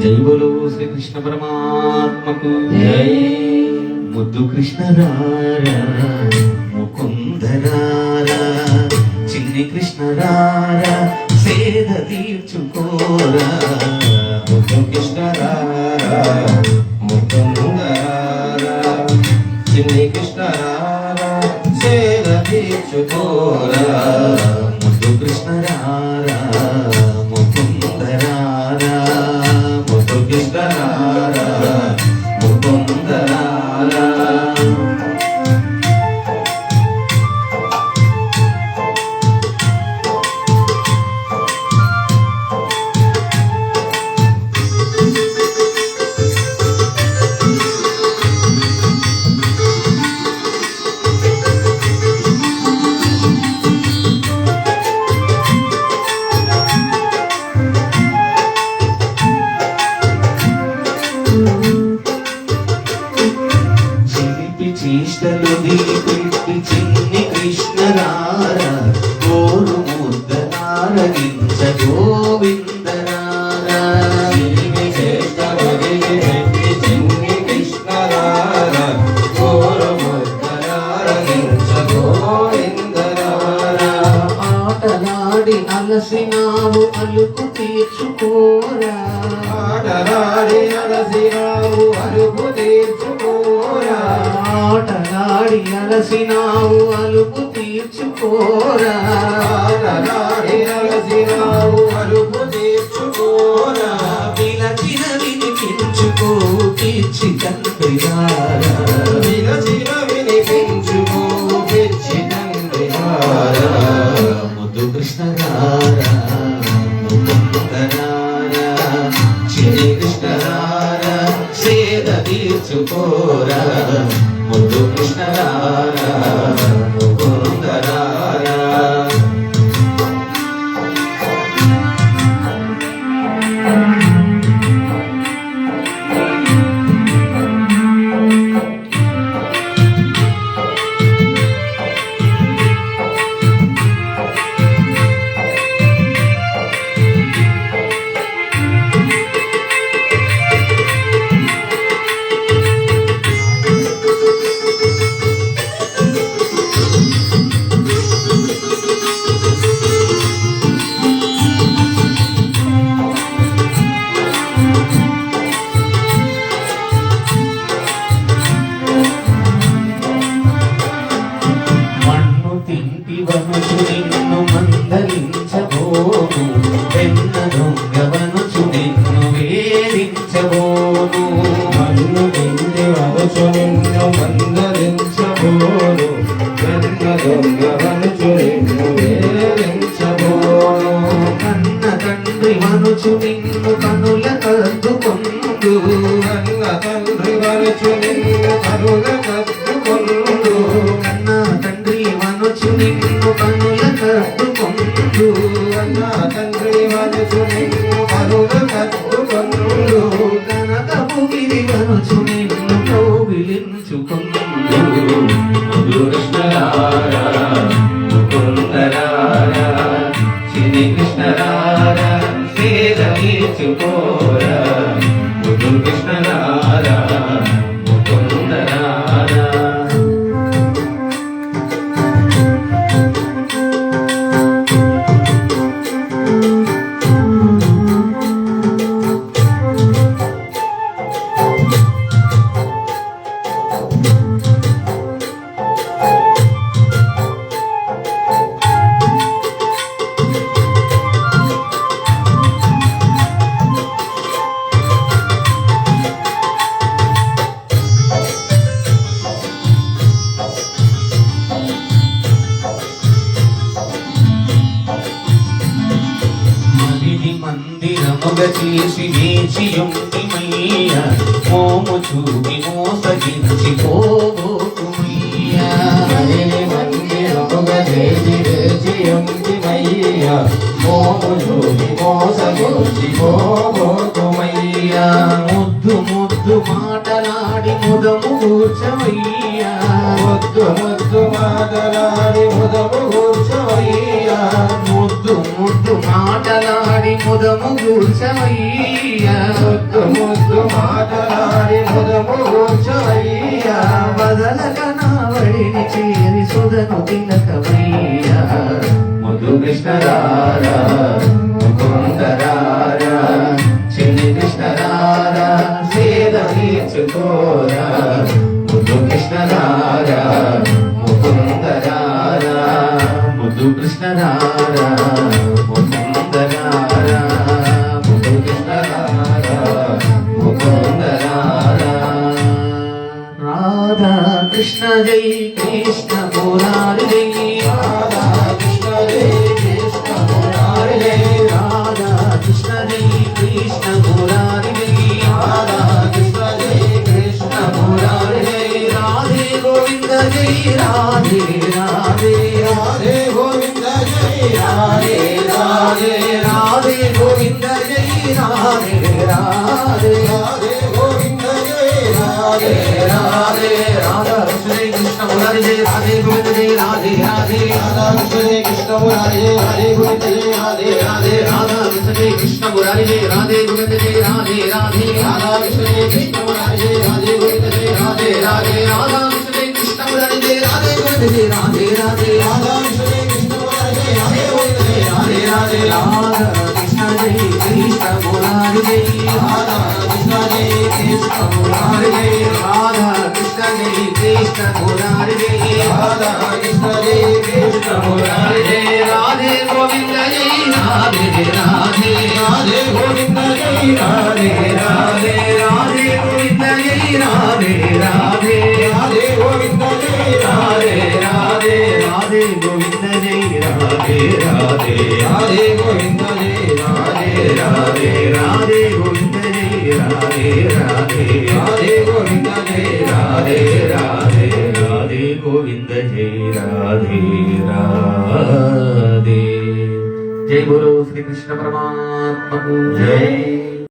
జై బోలో శ్రీ కృష్ణ పరమాత్మకు జై. ముద్దు కృష్ణ రారా ముకుందరారా చిన్ని కృష్ణ రారా సేద తీర్చుకోరా ముద్దు కృష్ణరారా ముకుందరారా చిన్ని కృష్ణరారా సేద తీర్చుకోరా ముద్దు చీష్టలు దిలిపెట్టి చిన్ని కృష్ణరారా కోరు ముద్దనారగించ గోవిందరారా చిన్ని చేష్ట వదిలిపెట్టి చిన్ని కృష్ణరారా కోరు ముద్దరారగించ గోవిందరారా ఆటలాడి అలసినావు అలుపు తీర్చుకోరా. ఆటలాడి అలసినావు అలసినావు అలుపు తీర్చుకోరా. అలసినావు అరుపు తీర్చుకోరా. పిలచిన వినిపించుకో తీర్చి ముద్దు కృష్ణరారా కృష్ణరారా సేద తీర్చుకోరా. ముద్దు కృష్ణరారా తింటి వనుచు నిన్ను మందలించబోను వెన్న దొంగ వనుచు నిన్ను వేధించబోను మన్ను తిండి వరచు నిన్ను మందలించబోను వెన్న దొంగ వరచు నిన్ను వేరించబోను కన్న తండ్రి వనుచు నిన్ను కనుల కద్దుకొందు నిన్ను కనుల కద్దుకొందు తండ్రి మనసు నిన్ను కరుణ కట్టుకొండు కనకపు గిరి మనసు నిన్ను కౌగిలించుకొందు మధుర చూసి లేచి ఉండిమయ్యా మోము చూడి మోసగించి పోబోకుమయ్యా లేచి లేచి ఉండిమయ్యా మోము చూడి మోసగించి పోబోకుమయ్యా ముద్దు ముద్దు మాటలాడి ముదము కూర్చమయ్యా. ముద్దు ముద్దు మాటలాడి ముదము కూర్చ ముద్దు ముద్దు మాటలాడి ముదము కూర్చవయ్యా ముద్దు ముద్దు మాటలాడి ముదము కూర్చోయ్యా వదలక నా వడిని చేరి సుధను తిలకవయ్యా ముద్దు కృష్ణరారా కృష్ణ జై కృష్ణ మురారి జై రాధా కృష్ణ జై కృష్ణ మురారి జై రాధా కృష్ణ జై కృష్ణ మురారి జై రాధా కృష్ణ జై కృష్ణ మురారి జై రాధే గోవింద జై రాధే రాధే రాధే రాధే రాధే రాధే గోవింద జై Radhe Radhe Radhe Govinda Radhe Radhe Radha Krishna Krishna Murari Radhe Govinda Radhe Radhe Radha Krishna Krishna Murari Radhe Govinda Radhe Radhe Radha Krishna Krishna Murari Radhe Govinda Radhe Radhe Radha Krishna Krishna Murari Radhe Govinda Radhe Radhe Radha Hare Krishna Murari Radha Krishna Krishna Murari Radhe Govinda Radhe Radhe Radhe Govinda Radhe Radhe Radhe Govinda Radhe Radhe Radhe Govinda Radhe Radhe Radhe Govinda Radhe Radhe Radhe Govinda Radhe Radhe Radhe Govinda Radhe Radhe हरे जय बोलो श्री कृष्ण परमात्मा जय